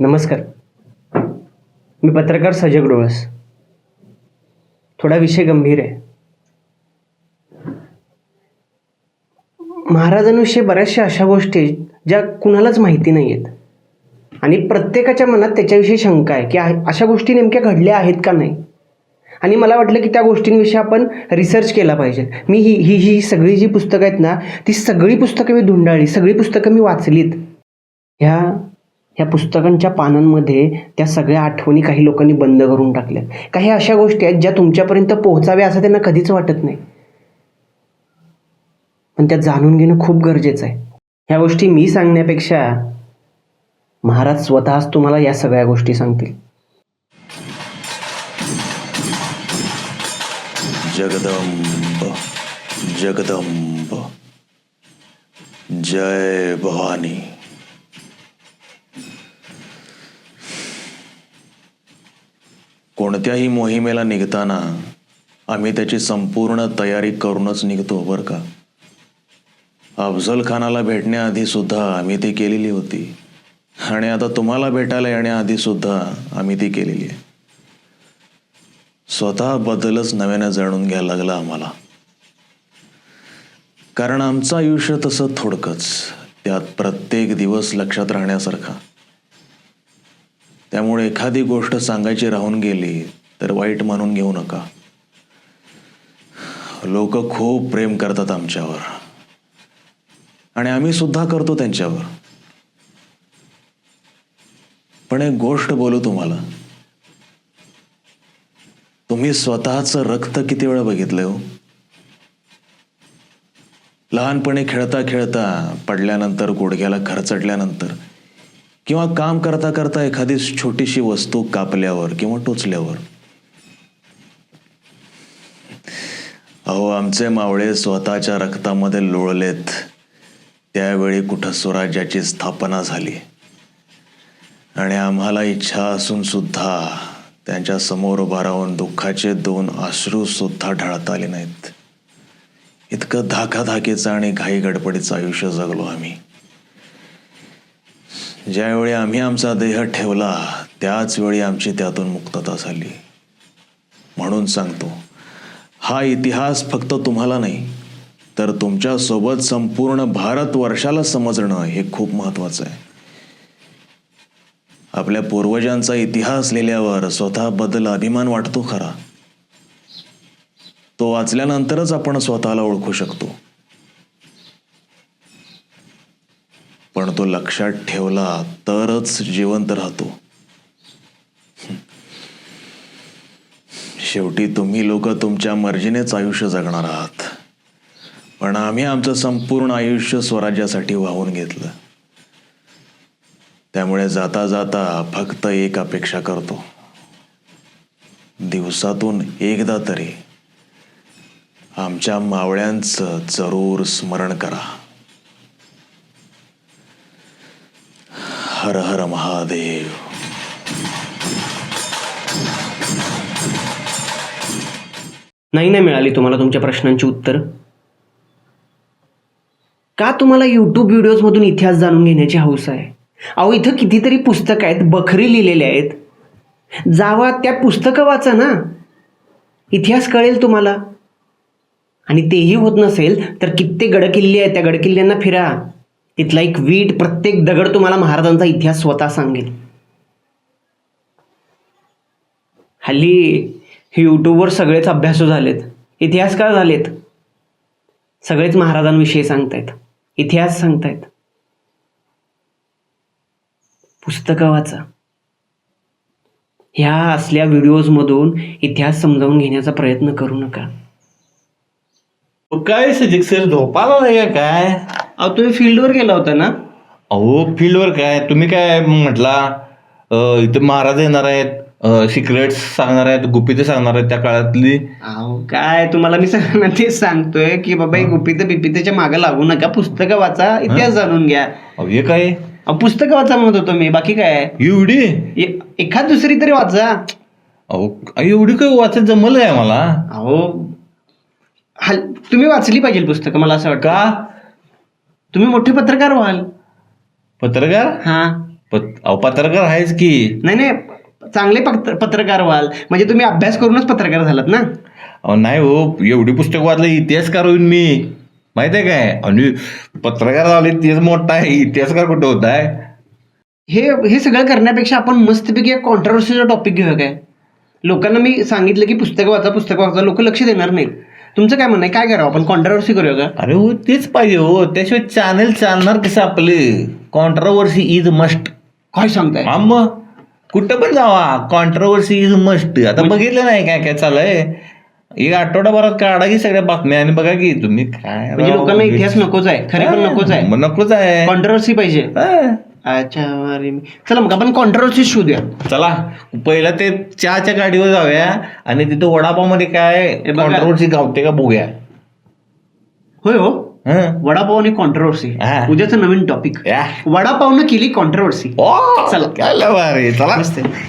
नमस्कार. मी पत्रकार सजग डोळस थोडा विषय गंभीर आहे. महाराजांविषयी बऱ्याचशा अशा गोष्टी आहेत, ज्या कुणालाच माहिती नाही आहेत आणि प्रत्येकाच्या मनात त्याच्याविषयी शंका आहे की अशा गोष्टी नेमक्या घडल्या आहेत का नाही? आणि मला वाटलं की त्या गोष्टींविषयी आपण रिसर्च केला पाहिजे. मी ही ही ही सगळी जी पुस्तकं आहेत ना ती सगळी पुस्तकं मी धुंडाळली सगळी पुस्तकं मी वाचलीत. ह्या ह्या पुस्तकांच्या पानांमध्ये त्या सगळ्या आठवणी काही लोकांनी बंद करून टाकल्या. काही अशा गोष्टी आहेत ज्या तुमच्यापर्यंत पोहोचाव्या असं त्यांना कधीच वाटत नाही. पण त्या जाणून घेणं खूप गरजेचं आहे. ह्या गोष्टी मी सांगण्यापेक्षा महाराज स्वतःच तुम्हाला या सगळ्या गोष्टी सांगतील. जगदंब जगदंब. जय भवानी. कोणत्याही मोहिमेला निघताना आम्ही त्याची संपूर्ण तयारी करूनच निघतो बरं का? अफजल खानाला भेटण्याआधी सुद्धा आम्ही ती केलेली होती. आणि आता तुम्हाला भेटायला येण्याआधी सुद्धा आम्ही ती केलेली आहे. स्वतः बदलच नव्यानं जाणून घ्यायला लागला आम्हाला. कारण आमचं आयुष्य तसं थोडकंच त्यात प्रत्येक दिवस लक्षात राहण्यासारखा. त्यामुळे एखादी गोष्ट सांगायची राहून गेली तर वाईट मानून घेऊ नका. लोक खूप प्रेम करतात आमच्यावर. आणि आम्ही सुद्धा करतो त्यांच्यावर. पण एक गोष्ट बोलू तुम्हाला. तुम्ही स्वतःचं रक्त किती वेळा बघितलंय हो? लहानपणी खेळता खेळता पडल्यानंतर गुडघ्याला खरचटल्यानंतर किंवा काम करता करता एखादी छोटीशी वस्तू कापल्यावर किंवा टोचल्यावर. अहो आमचे मावळे स्वतःच्या रक्तामध्ये लोळलेत. त्यावेळी कुठं स्वराज्याची स्थापना झाली. आणि आम्हाला इच्छा असून सुद्धा त्यांच्यासमोर उभा राहून दुःखाचे दोन अश्रू सुद्धा ढाळता आले नाहीत. इतकं धाकाधाकीचं आणि घाई गडबडीचं आयुष्य जगलो आम्ही. ज्यावेळी आम्ही आमचा देह ठेवला त्याच वेळी आमची त्यातून मुक्तता झाली. म्हणून सांगतो हा इतिहास फक्त तुम्हाला नाही तर तुमच्यासोबत संपूर्ण भारतवर्षाला समजणं हे खूप महत्त्वाचं आहे. आपल्या पूर्वजांचा इतिहास लिहिल्यावर स्वतःबद्दल अभिमान वाटतो खरा. तो वाचल्यानंतरच आपण स्वतःला ओळखू शकतो. पण तो लक्षात ठेवला तरच जिवंत राहतो. शेवटी तुम्ही लोक तुमच्या मर्जीनेच आयुष्य जगणार आहात. पण आम्ही आमचं संपूर्ण आयुष्य स्वराज्यासाठी वाहून घेतलं. त्यामुळे जाता जाता फक्त एक अपेक्षा करतो. दिवसातून एकदा तरी आमच्या मावळ्यांचं जरूर स्मरण करा. हर हर महादेव। नाही नाही मिळाली तुम्हाला तुमच्या प्रश्नांची उत्तर? का तुम्हाला यूट्यूब व्हिडिओजमधून इतिहास जाणून घेण्याची हौस आहे? अहो इथं कितीतरी पुस्तकं आहेत बखरी लिहिलेले आहेत. जावा त्या पुस्तकं वाचा ना. इतिहास कळेल तुम्हाला. आणि तेही होत नसेल तर कित्येक गडकिल्ले आहेत त्या गडकिल्ल्यांना फिरा. तिथला एक वीट प्रत्येक दगड तुम्हाला महाराजांचा इतिहास स्वतः सांगेल. हल्ली यूट्यूबवर सगळेच अभ्यासू झालेत. इतिहासकार झालेत? सगळेच महाराजांविषयी सांगतायत. इतिहास सांगतायत. पुस्तकं वाचा. ह्या असल्या व्हिडिओजमधून इतिहास समजावून घेण्याचा प्रयत्न करू नका. काय सजिक सर झोपाला नाही काय? अहो तुम्ही फील्डवर गेला होता ना? अहो फील्डवर काय? तुम्ही काय म्हटला अं, इथं महाराज येणार आहेत सिक्रेट्स सांगणार आहेत गुपिते सांगणार आहेत त्या काळातली? अहो काय तुम्हाला मी सगळ्यांना तेच सांगतोय की बाबा हे गुपित बिपितेच्या मागे लागू नका पुस्तकं वाचा इतिहास जाणून घ्या. अहो हे काय? अहो, पुस्तकं वाचा म्हणत होतो मी बाकी काय? एवढी? ए- एखाद दुसरी तरी वाचा. अहो एवढी काय वाचत जमलं आहे मला अहो हल तुम्ही वाचली पाहिजे पुस्तकं मला असं वाटतं. का? तुम्ही मोठे पत्रकार व्हाल. पत्रकार? हा. पत- अहो, पत्रकार आहेच की? नाही नाही चांगले पत्र पत्रकार व्हाल. म्हणजे तुम्ही अभ्यास करूनच पत्रकार झालात ना? अहो नाही हो एवढी पुस्तक वाचलं इतिहासकार होईन मी. माहीत आहे काय आणि पत्रकार झाले तेच मोठा आहे इतिहासकार कुठं होत आहे? हे हे सगळं करण्यापेक्षा आपण मस्तपैकी एक कॉन्ट्रोवर्सीचा टॉपिक घेऊया काय? लोकांना मी सांगितलं की पुस्तकं वाचा पुस्तकं वाचा. लोक लक्ष देणार नाहीत. तुमचं काय म्हणणं आहे? काय करावं? आपण कॉन्ट्रोवर्सी करूया का? अरे हो तेच पाहिजे हो. त्याशिवाय चॅनल चालणार कसं आपले? कॉन्ट्रोवर्सी इज मस्ट काय सांगताय? आम कुठं पण जावा. कॉन्ट्रोवर्सी इज मस्ट आता बघितलं नाही काय काय चाललंय. एक आठवडाभरात काढा की सगळ्या बातम्या आणि बघा की तुम्ही काय म्हणजे राव, लोकांना इतिहास नकोच आहे. खरे पण नकोच आहे. मग नकोच आहे. कॉन्ट्रोवर्सी पाहिजे. हा. अच्छा मी- चला मग आपण कॉन्ट्रोवर्सी शोधूया चला पहिलं ते चहाच्या गाडीवर जाऊया आणि तिथं वडापावमध्ये काय हे बघा. कॉन्ट्रोवर्सी गावते का बघूया होय हो हं. वडापाव आणि कॉन्ट्रोवर्सी हा. उद्याचं नवीन टॉपिक या. वडापावनं केली कॉन्ट्रोवर्सी ओ, चला. काय. चला मस्त आहे.